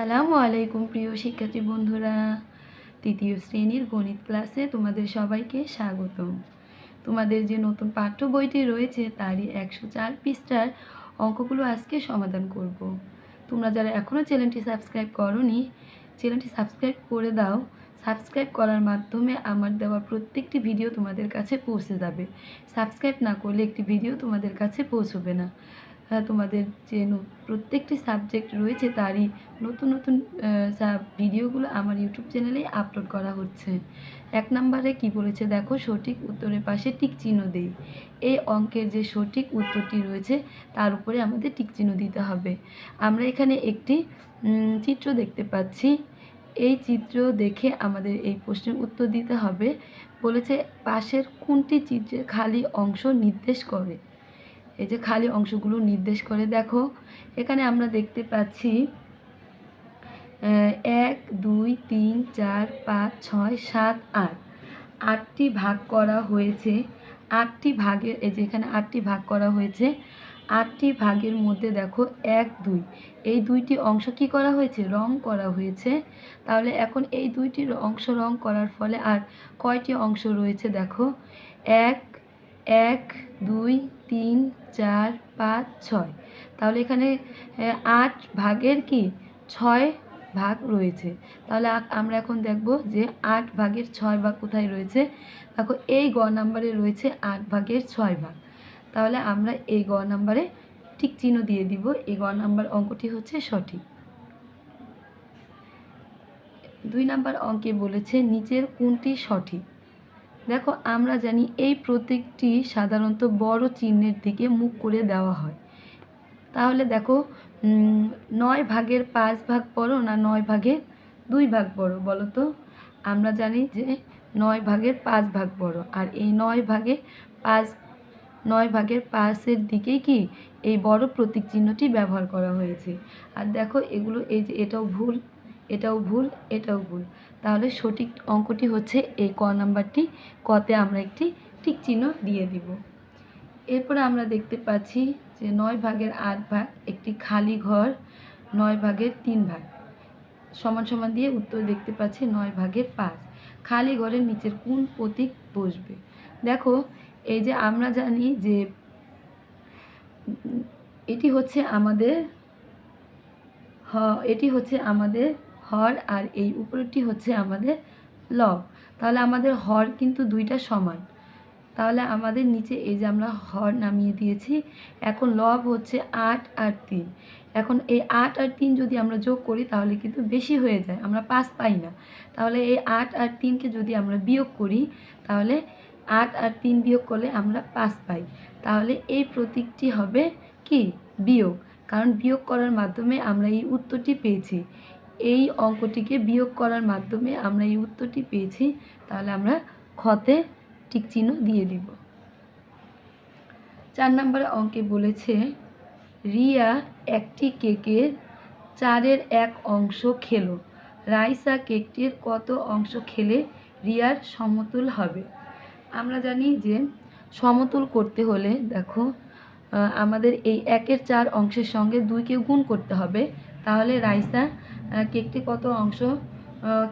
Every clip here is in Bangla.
সালামু আলাইকুম প্রিয় শিক্ষার্থী বন্ধুরা, তৃতীয় শ্রেণির গণিত ক্লাসে তোমাদের সবাইকে স্বাগতম। তোমাদের যে নতুন পাঠ্য বইটি রয়েছে, তারই একশো চার পৃষ্ঠার অঙ্কগুলো আজকে সমাধান করব। তোমরা যারা এখনও চ্যানেলটি সাবস্ক্রাইব করনি, চ্যানেলটি সাবস্ক্রাইব করে দাও। সাবস্ক্রাইব করার মাধ্যমে আমার দেওয়া প্রত্যেকটি ভিডিও তোমাদের কাছে পৌঁছে যাবে। সাবস্ক্রাইব না করলে একটি ভিডিও তোমাদের কাছে পৌঁছবে না। তোমাদের যে প্রত্যেকটি সাবজেক্ট রয়েছে তারই নতুন নতুন ভিডিওগুলো আমার ইউটিউব চ্যানেলেই আপলোড করা হচ্ছে। এক নম্বরে কি বলেছে? দেখো, সঠিক উত্তরের পাশে টিক চিহ্ন দেই। এই অঙ্কের যে সঠিক উত্তরটি রয়েছে, তার উপরে আমাদের টিক চিহ্ন দিতে হবে। আমরা এখানে একটি চিত্র দেখতে পাচ্ছি। এই চিত্র দেখে আমাদের এই প্রশ্নের উত্তর দিতে হবে। বলেছে, পাশের কোনটি চিত্রের খালি অংশ নির্দেশ করে? এই যে খালি অংশগুলো নির্দেশ করে, দেখো। এখানে আমরা দেখতে পাচ্ছি এক, দুই, তিন, চার, পাঁচ, ছয়, সাত, আট। আটটি ভাগ করা হয়েছে। আটটি ভাগের, এই যে এখানে আটটি ভাগ করা হয়েছে। আটটি ভাগের মধ্যে দেখো, এক, দুই। এই দুইটি অংশ কি করা হয়েছে? রং করা হয়েছে। তাহলে এখন এই দুইটি অংশ রং করার ফলে আর কয়টি অংশ রয়েছে দেখো? এক এক, দুই তিন, চার, পাঁচ, ছয়। তাহলে এখানে আট ভাগের কি? ছয় ভাগ রয়েছে। তাহলে আমরা এখন দেখব যে আট ভাগের ছয় ভাগ কোথায় রয়েছে। দেখো, এই গ নাম্বারে রয়েছে আট ভাগের ছয় ভাগ। তাহলে আমরা এই গ নাম্বারে ঠিক চিহ্ন দিয়ে দিব। এই গ নাম্বার অঙ্কটি হচ্ছে সঠিক। দুই নাম্বার অঙ্কে বলেছে, নিচের কোনটি সঠিক? দেখো, আমরা জানি এই প্রতীকটি সাধারণত বড় চিহ্নের দিকে মুখ করে দেওয়া হয়। তাহলে দেখো নয় ভাগের পাঁচ ভাগ বড় না নয় ভাগের দুই ভাগ বড় বলো তো? আমরা জানি যে নয় ভাগের পাঁচ ভাগ বড় আর এই নয় ভাগে পাঁচ, নয় ভাগের পাঁচের দিকেই কি এই বড় প্রতীক চিহ্নটি ব্যবহার করা হয়েছে। আর দেখো, এগুলো, এই যে এটাও ভুল। এটাও ভুল এটাও ভুল। তাহলে সঠিক অঙ্কটি হচ্ছে এই ক নাম্বারটি, কতে আমরা একটি টিক চিহ্ন দিয়ে দিব। এরপরে আমরা দেখতে পাচ্ছি যে নয় ভাগের আট ভাগ একটি খালি ঘর, নয় ভাগের তিন ভাগ। সমান সমান দিয়ে উত্তর দেখতে পাচ্ছি নয় ভাগের পাঁচ। খালি ঘরের নিচের কোন প্রতীক বসবে? দেখো, এই যে আমরা জানি যে এটি হচ্ছে আমাদের, হ, এটি হচ্ছে আমাদের হর আর এই উপরেরটি হচ্ছে আমাদের লব। তাহলে আমাদের হর কিন্তু দুইটা সমান। তাহলে আমাদের নিচে এই যে আমরা হর নামিয়ে দিয়েছি, এখন লব হচ্ছে আট আর তিন। এখন এই আট আর তিন যদি আমরা যোগ করি, তাহলে কিন্তু বেশি হয়ে যায়, আমরা পাঁচ পাই না। তাহলে এই আট আর তিনকে যদি আমরা বিয়োগ করি, তাহলে আট আর তিন বিয়োগ করলে আমরা পাঁচ পাই। তাহলে এই প্রতীকটি হবে কি? বিয়োগ। কারণ বিয়োগ করার মাধ্যমে আমরা এই উত্তরটি পেয়েছি। এই অঙ্কটিকে বিয়োগ করার মাধ্যমে আমরা এই উত্তরটি পেয়েছি, তাহলে আমরা খতে টিক চিহ্ন দিয়ে দিব। চার নম্বর অঙ্কে বলেছে, রিয়া একটি কেকের চারের এক অংশ খেলো। রাইসা কেকটির কত অংশ খেলে রিয়ার সমতুল হবে? আমরা জানি যে সমতুল করতে হলে, দেখো আমাদের এই একের চার অংশের সঙ্গে দুইকে গুণ করতে হবে। তাহলে রাইসা কেকটি কত অংশ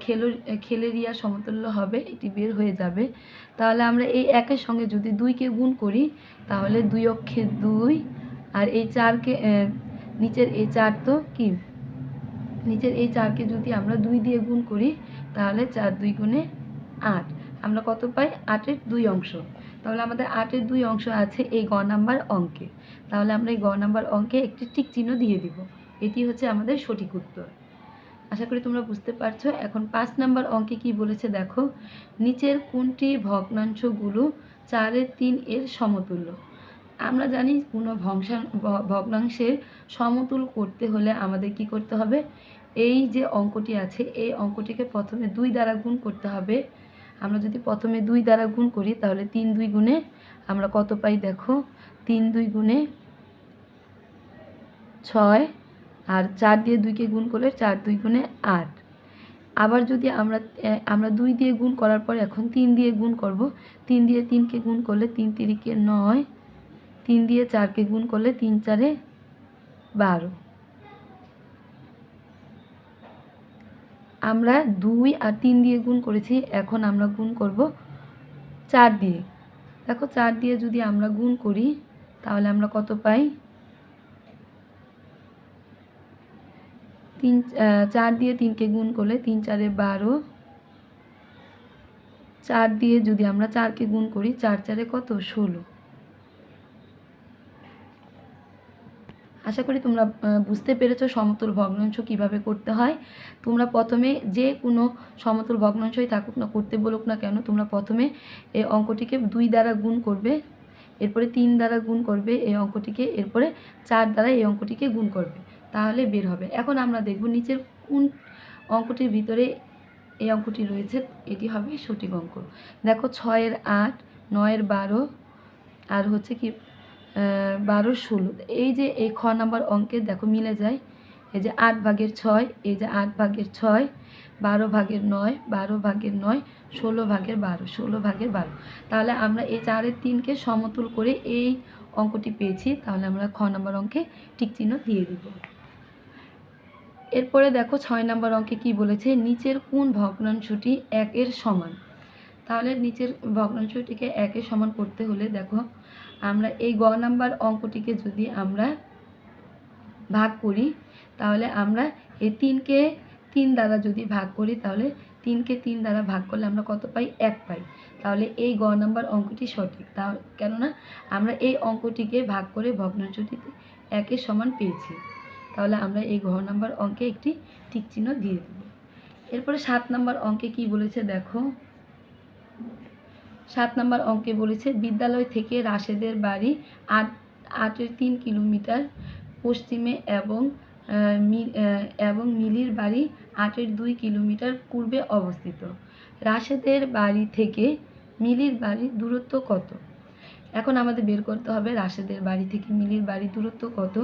খেলো খেলে রিয়া সমতুল্য হবে এটি বের হয়ে যাবে। তাহলে আমরা এই একের সঙ্গে যদি দুইকে গুণ করি, তাহলে দুই অক্ষে দুই, আর এই চারকে নিচের এই চার তো কি? নিচের এই চারকে যদি আমরা দুই দিয়ে গুণ করি, তাহলে চার দুই গুণে আট। আমরা কত পাই? আটের দুই অংশ। তাহলে আমাদের আটের দুই অংশ আছে এই গ নাম্বার অঙ্কে। তাহলে আমরা এই গ নাম্বার অঙ্কে একটি টিক চিহ্ন দিয়ে দিব। এটি হচ্ছে আমাদের সঠিক উত্তর। আশা করি তোমরা বুঝতে পারছ। এখন পাঁচ নাম্বার অঙ্কে কি বলেছে দেখো, নিচের কোনটি ভগ্নাংশগুলো চারের তিন এর সমতুল্য? আমরা জানি কোনো ভংশা ভ- ভগ্নাংশের সমতুল করতে হলে আমাদের কি করতে হবে? এই যে অঙ্কটি আছে, এই অঙ্কটিকে প্রথমে দুই দ্বারা গুণ করতে হবে। আমরা যদি প্রথমে দুই দ্বারা গুণ করি, তাহলে তিন দুই গুণে আমরা কত পাই দেখো? তিন দুই গুণে ছয় আর চার দিয়ে দুইকে গুণ করলে চার দুই গুণে আট। আবার যদি আমরা আমরা দুই দিয়ে গুণ করার পর এখন তিন দিয়ে গুণ করব। তিন দিয়ে তিনকে গুণ করলে তিন তিরিকে নয়। তিন দিয়ে চারকে গুণ করলে তিন চারে বারো। আমরা দুই আর তিন দিয়ে গুণ করেছি, এখন আমরা গুণ করব চার দিয়ে। দেখো চার দিয়ে যদি আমরা গুণ করি, তাহলে আমরা কত পাই? তিন চার দিয়ে তিনকে গুণ করলে তিন চারে বারো। চার দিয়ে যদি আমরা চারকে গুণ করি, চার চারে কত? ষোলো। আশা করি তোমরা বুঝতে পেরেছ সমতল ভগ্নাংশ কীভাবে করতে হয়। তোমরা প্রথমে যে কোনো সমতল ভগ্নাংশই থাকুক না, করতে বলুক না কেন, তোমরা প্রথমে এই অঙ্কটিকে দুই দ্বারা গুণ করবে, এরপরে তিন দ্বারা গুণ করবে, এই অঙ্কটিকে, এরপরে চার দ্বারা এই অঙ্কটিকে গুণ করবে। তাহলে বের হবে। এখন আমরা দেখব নিচের কোন অঙ্কটির ভিতরে এই অঙ্কটি রয়েছে, এটি হবে সঠিক অঙ্ক। দেখো ছয়ের আট, নয়ের বারো, আর হচ্ছে কি বারো ষোলো। এই যে এই খ নাম্বার অঙ্কে দেখো মিলে যায়, এই যে আট ভাগের ছয়, এই যে আট ভাগের ছয়, বারো ভাগের নয়, বারো ভাগের নয়, ষোলো ভাগের বারো, ষোলো ভাগের বারো। তাহলে আমরা এই চারের তিনকে সমতুল করে এই অঙ্কটি পেয়েছি, তাহলে আমরা খ নম্বর অঙ্কে টিক চিহ্ন দিয়ে দিব। এরপরে দেখো ছয় নম্বর অঙ্কে কি বলেছে, নিচের কোন ভগ্নাংশটি একের সমান? তাহলে নিচের ভগ্নাংশটিকে একের সমান করতে হলে দেখো, আমরা এই গ নাম্বার অঙ্কটিকে যদি আমরা ভাগ করি, তাহলে আমরা এই তিনকে তিন দ্বারা যদি ভাগ করি, তাহলে তিনকে তিন দ্বারা ভাগ করলে আমরা কত পাই? এক পাই। তাহলে এই গ নাম্বার অঙ্কটি সঠিক। তা, কেননা আমরা এই অঙ্কটিকে ভাগ করে ভগ্নাংশটিতে একের সমান পেয়েছি। তাহলে আমরা এই ঘ নাম্বার অঙ্কে একটি টিক চিহ্ন দিয়ে দেব। এরপরে সাত নাম্বার অঙ্কে কি বলেছে দেখো? সাত নাম্বার অঙ্কে বলেছে, বিদ্যালয় থেকে রাশেদের বাড়ি আট, আটের তিন কিলোমিটার পশ্চিমে এবং এবং মিলির বাড়ি আটের দুই কিলোমিটার পূর্বে অবস্থিত। রাশেদের বাড়ি থেকে মিলির বাড়ির দূরত্ব কত? এখন আমাদের বের করতে হবে রাশেদের বাড়ি থেকে মিলির বাড়ির দূরত্ব কত?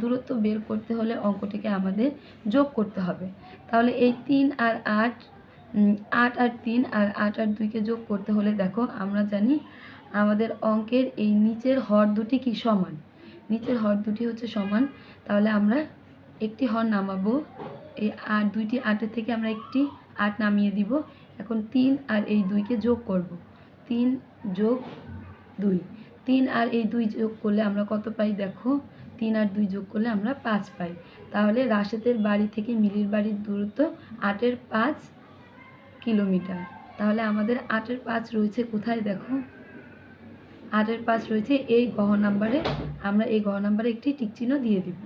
দূরত্ব বের করতে হলে অঙ্কটিকে আমাদের যোগ করতে হবে। তাহলে এই তিন আর আট আট আর তিন আর আট আর দুইকে যোগ করতে হলে দেখো আমরা জানি আমাদের অঙ্কের এই নিচের হর দুটি কি সমান? নিচের হর দুটি হচ্ছে সমান। তাহলে আমরা একটি হর নামাবো। এই আট, দুইটি আটের থেকে আমরা একটি আট নামিয়ে দিব। এখন তিন আর এই দুইকে যোগ করব। তিন যোগ দুই। তিন আর এই দুই যোগ করলে আমরা কত পাই? দেখো, তিন আর দুই যোগ করলে আমরা পাঁচ পাই। তাহলে রাশেদের বাড়ি থেকে মিলির বাড়ির দূরত্ব আটের পাঁচ কিলোমিটার। তাহলে আমাদের আটের পাঁচ রয়েছে কোথায়? দেখো, আটের পাঁচ রয়েছে এই গহ নাম্বারে। আমরা এই গহ নাম্বারে একটি টিক চিহ্ন দিয়ে দিব।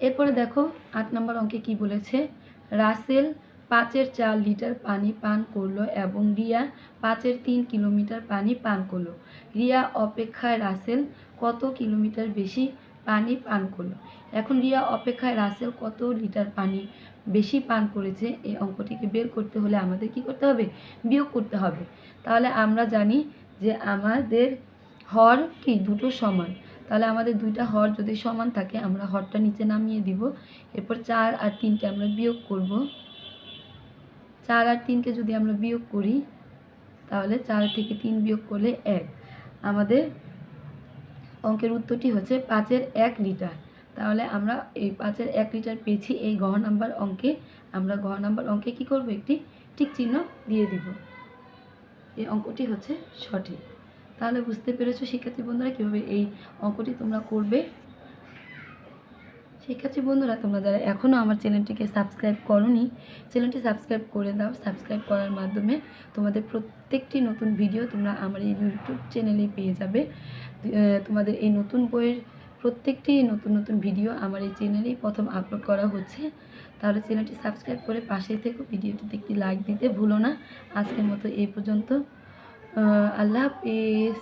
এরপরে দেখো, আট নম্বর অঙ্কে কি বলেছে? রাসেল পাঁচের চার লিটার পানি পান করল এবং রিয়া পাঁচের তিন কিলোমিটার পানি পান করল। রিয়া অপেক্ষায় রাসেল কত কিলোমিটার বেশি পানি পান করল? এখন রিয়া অপেক্ষায় রাসেল কত লিটার পানি বেশি পান করেছে? এই অঙ্কটিকে বের করতে হলে আমাদের কি করতে হবে? বিয়োগ করতে হবে। তাহলে আমরা জানি যে আমাদের হর কি? দুটো সমান। তাহলে আমাদের দুইটা হর যদি সমান থাকে, আমরা হরটা নিচে নামিয়ে দিব। এরপর চার আর তিনটে আমরা বিয়োগ করব। চার আর তিনকে যদি আমরা বিয়োগ করি, তাহলে চার থেকে তিন বিয়োগ করলে এক। আমাদের অঙ্কের উত্তরটি হচ্ছে পাঁচের এক লিটার। তাহলে আমরা এই পাঁচের এক লিটার পেয়েছি, এই গহ নাম্বার অঙ্কে। আমরা গহ নাম্বার অঙ্কে কি করব? একটি টিক চিহ্ন দিয়ে দিব। এই অঙ্কটি হচ্ছে সঠিক। তাহলে বুঝতে পেরেছ শিক্ষার্থী বন্ধুরা কীভাবে এই অঙ্কটি তোমরা করবে? শিক্ষার্থী বন্ধুরা, তোমরা যারা এখনও আমার চ্যানেলটিকে সাবস্ক্রাইব করনি, চ্যানেলটি সাবস্ক্রাইব করে দাও। সাবস্ক্রাইব করার মাধ্যমে তোমাদের প্রত্যেকটি নতুন ভিডিও তোমরা আমার এই ইউটিউব চ্যানেলেই পেয়ে যাবে। তোমাদের এই নতুন বইয়ের প্রত্যেকটি নতুন নতুন ভিডিও আমার এই চ্যানেলেই প্রথম আপলোড করা হচ্ছে। তাহলে চ্যানেলটি সাবস্ক্রাইব করে পাশেই থেকে, ভিডিওটিতে একটি লাইক দিতে ভুলো না। আজকের মতো এই পর্যন্ত। আল্লাহ হাফিজ।